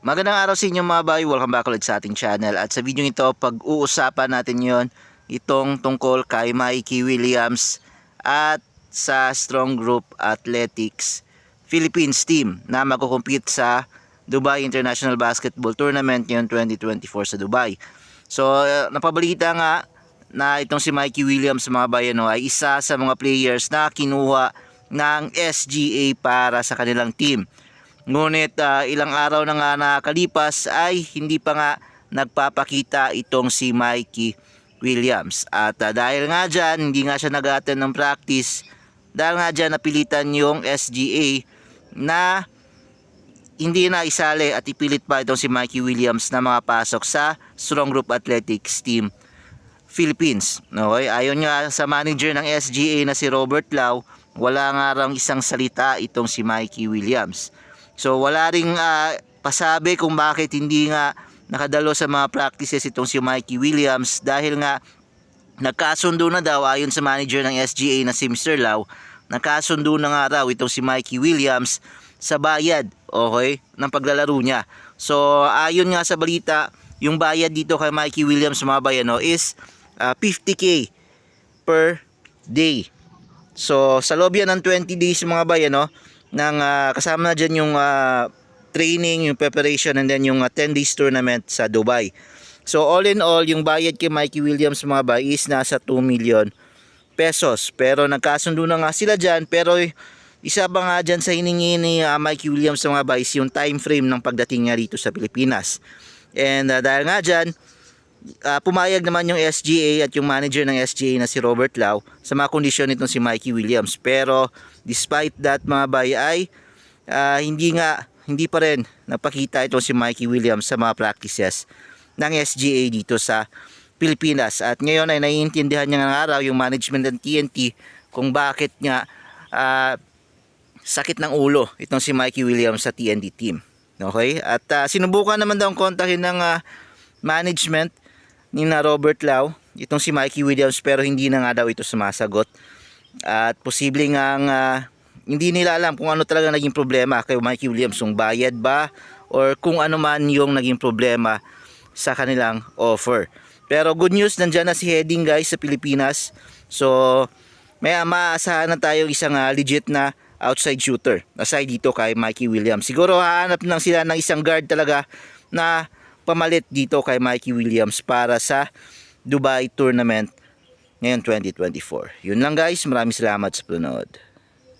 Magandang araw sa inyo mga bay, welcome back ulit sa ating channel at sa video ito pag-uusapan natin yon itong tungkol kay Mikey Williams at sa Strong Group Athletics Philippines team na magkukompete sa Dubai International Basketball Tournament ngayon 2024 sa Dubai. So napabalita nga na itong si Mikey Williams mga bayano ay isa sa mga players na kinuha ng SGA para sa kanilang team. Ngunit ah, ilang araw na nga nakalipas ay hindi pa nga nagpapakita itong si Mikey Williams. At ah, dahil nga dyan, hindi nga siya nag ng practice, dahil nga dyan napilitan yung SGA na hindi na isali at ipilit pa itong si Mikey Williams na mga pasok sa Strong Group Athletics Team Philippines. Okay, ayon nga sa manager ng SGA na si Robert Lau, wala nga rang isang salita itong si Mikey Williams. So wala ring ah, pasabi kung bakit hindi nga nakadalo sa mga practices itong si Mikey Williams dahil nga nagkasundo na daw ayon sa manager ng SGA na si Mr. Lau, nagkasundo na nga raw itong si Mikey Williams sa bayad, okay, ng paglalaro niya. So ayon nga sa balita, yung bayad dito kay Mikey Williams mga bayano is ah, 50k per day. So sa loob yan ng 20 days mga bayano, ng ah, kasama na dyan yung ah, training, yung preparation and then yung ah, 10 days tournament sa Dubai. So all in all, yung bayad kay Mikey Williams mga bay is nasa 2 million pesos. Pero nagkasundo na nga sila dyan. Pero isa pa nga dyan sa hiningi ni ah, Mikey Williams mga bay is yung time frame ng pagdating niya rito sa Pilipinas. And ah, dahil nga dyan, ah, pumayag naman yung SGA at yung manager ng SGA na si Robert Lau sa mga kondisyon nitong si Mikey Williams. Pero despite that mga bay ay ah, hindi nga hindi pa rin napakita itong si Mikey Williams sa mga practices ng SGA dito sa Pilipinas. At ngayon ay naiintindihan niya ng araw yung management ng TNT kung bakit nga ah, sakit ng ulo itong si Mikey Williams sa TNT team. Okay? At ah, sinubukan naman daw kontakin ng ah, management ni na Robert Lau itong si Mikey Williams pero hindi na nga daw ito sumasagot. At posible nga ah, hindi nila alam kung ano talaga naging problema kay Mikey Williams, kung bayad ba or kung ano man yung naging problema sa kanilang offer. Pero good news, nandyan na si Heading guys sa Pilipinas. So, may maasahan na tayo isang ah, legit na outside shooter. Aside dito kay Mikey Williams. Siguro hahanap lang sila ng isang guard talaga na pamalit dito kay Mikey Williams para sa Dubai Tournament ngayon 2024. Yun lang guys, maraming salamat sa panonood.